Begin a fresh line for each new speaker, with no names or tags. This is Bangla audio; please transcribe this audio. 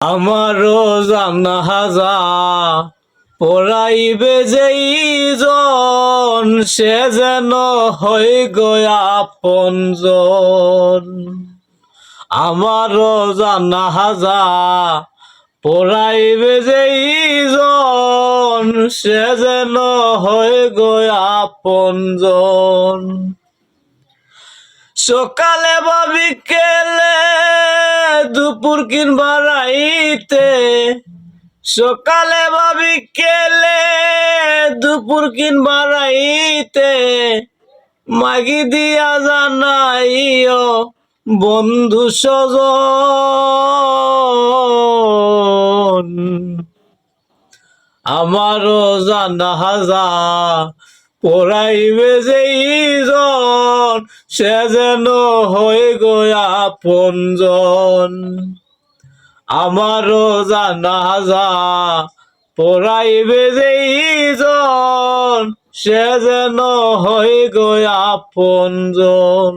আমারও জানাহাজা পড়াইবে যেই জন, সে যেন হয়ে গয়া পঞ্জন আমারও জানাহাজা পড়াইবে যেই জন, সে যেন হয়ে গয়া পঞ্জন সকালে বা বিকেলে দুপুর কিংবা রাইতে। সকালে বা বিকেলে দুপুর কিংবা রাইতে। মাগি দিয়া জানাইও, বন্ধু সজন আমারও জানা হাজা পড়াইবে যেই সে যেন হয়ে গয়া পঞ্জন আমারও জানা যা, পড়াইবে যেই জন সে যেন হয়ে গয়া পঞ্জন